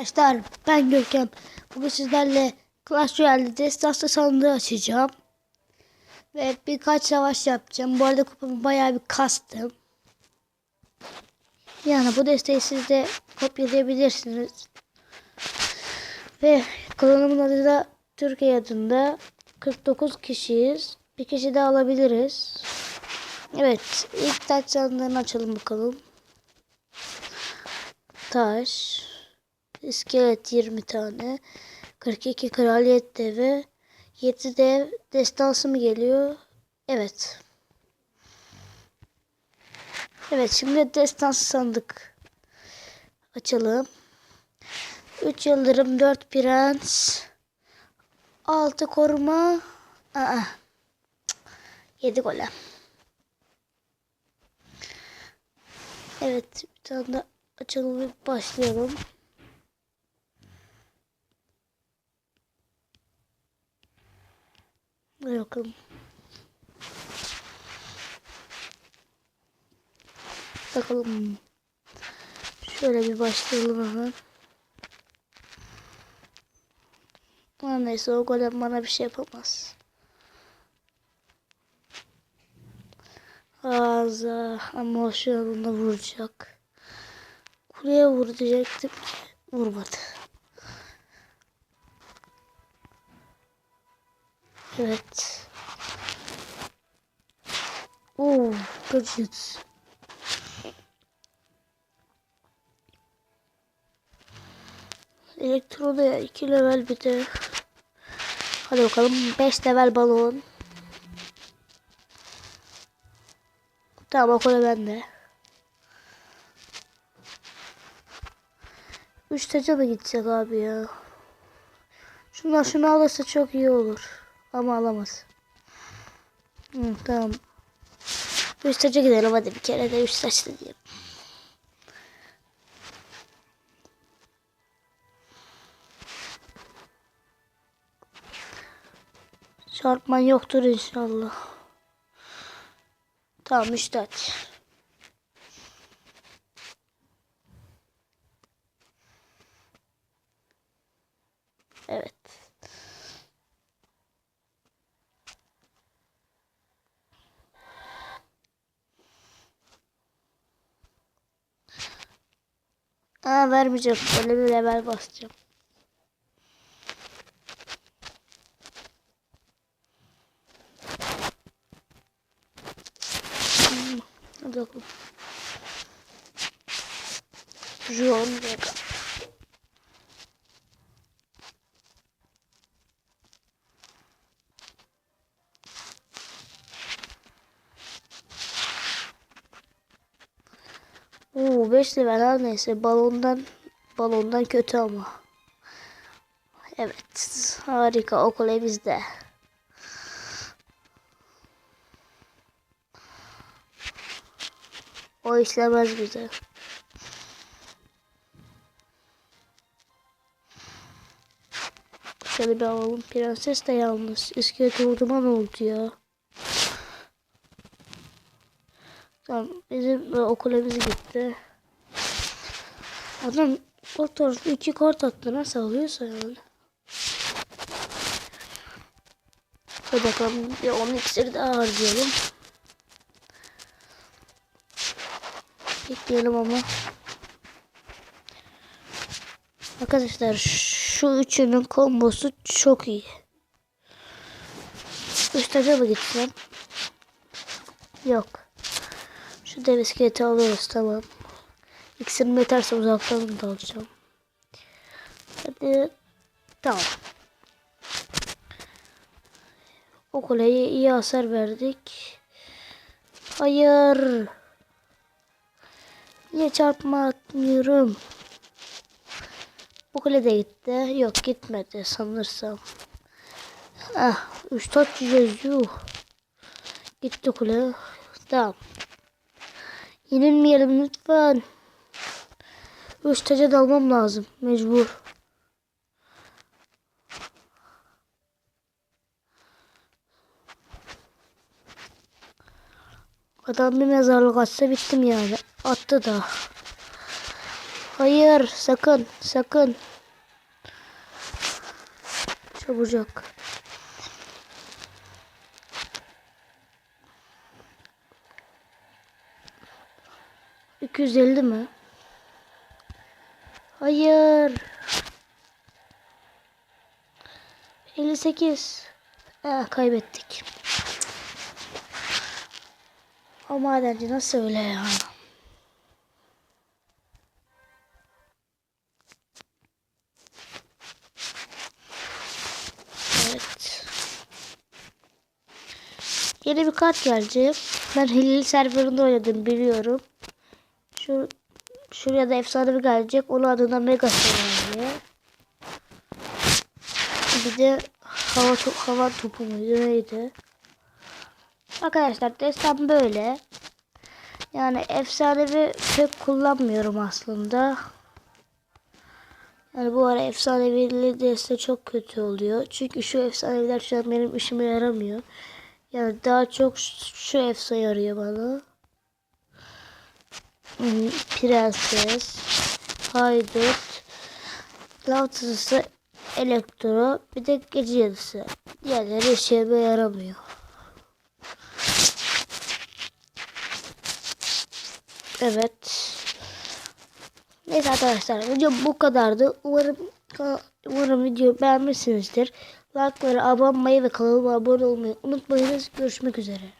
Arkadaşlar ben Görkem. Bugün sizlerle Clash Royale'de destansı sandığı açacağım. Ve birkaç savaş yapacağım. Bu arada kupamı bayağı bir kastım. Yani bu desteği siz de kopyalayabilirsiniz. Ve kanalımın adı da Türkiye adında 49 kişiyiz. Bir kişi de alabiliriz. Evet ilk taç sandığını açalım bakalım. Taş. İskelet 20 tane. 42 kraliyet devi. 7 dev destansı mı geliyor? Evet. Evet şimdi destansı sandık. Açalım. 3 yıldırım 4 prens. 6 koruma. Aa. 7 golem. Evet bir tane de açalım ve başlayalım. Hadi bakalım. Bakalım. Şöyle bir başlayalım hemen. Ama neyse o golem bana bir şey yapamaz. Ağza ama o şu vuracak. Kuleye vur diyecektim ki vurmadı. Evet. Oo, gadget. Elektroda 2 level bir de. Hadi bakalım 5 level balon. Tamam o kadar bende. 3 taca da gidecek abi ya. Şunlar şunu alırsa çok iyi olur. Ama alamaz. Hı, tamam. Üç taça gidelim hadi bir kere de üç taçlı diyelim. Çarpman yoktur inşallah. Tamam üç taç. Evet. Aa vermeyeceğim. Böyle bir level basacağım. Hmm, Hadi bakalım. John Vega. Oo 5 level her neyse balondan balondan kötü ama. Evet harika okul evimizde. O işlemez bize. Şöyle bir alalım. Prenses de yalnız. İskelet vurduma oldu ya? Tamam bizim okul evimiz gitti. Adam o tarafta iki kart attı nasıl alıyorsa yani. Hadi bakalım bir 10 iksiri daha harcayalım. Bekleyelim ama. Arkadaşlar şu üçünün kombosu çok iyi. Üç taca mı gitsem? Yok. Şu dev iskeleti alıyoruz tamam. İksirim yeterse uzaktan da alacağım. Hadi. Tamam. O kuleye iyi hasar verdik. Hayır. Niye çarpma atmıyorum? Bu kule de gitti. Yok gitmedi sanırsam. Ah, üç taç yuh. Gitti kule. Tamam. Yenilmeyelim lütfen. Üç dalmam lazım. Mecbur. Adam bir mezarlık atsa bittim yani. Attı da. Hayır sakın sakın. Çabucak. İki yüz elli mi? Hayır. 58. Ah, kaybettik. O madenci nasıl öyle ya? Evet. Yeni bir kart gelecek. Ben Hilal serverında oynadım biliyorum. Şu şuraya da efsane bir gelecek. Onun adına Mega Şövalye. Bir de hava top, hava topu muydu neydi? Arkadaşlar destem böyle. Yani efsanevi pek kullanmıyorum aslında. Yani bu ara efsanevi deste çok kötü oluyor. Çünkü şu efsaneviler şu an benim işime yaramıyor. Yani daha çok şu şu efsa yarıyor bana. Hmm, Prenses, Haydut, Lav tızısı, Elektro, bir de Gece Yarısı. Diğerleri işime yaramıyor. Evet. Neyse arkadaşlar video bu kadardı. Umarım umarım video beğenmişsinizdir. Like'ları, abone olmayı ve kanalıma abone olmayı unutmayınız. Görüşmek üzere.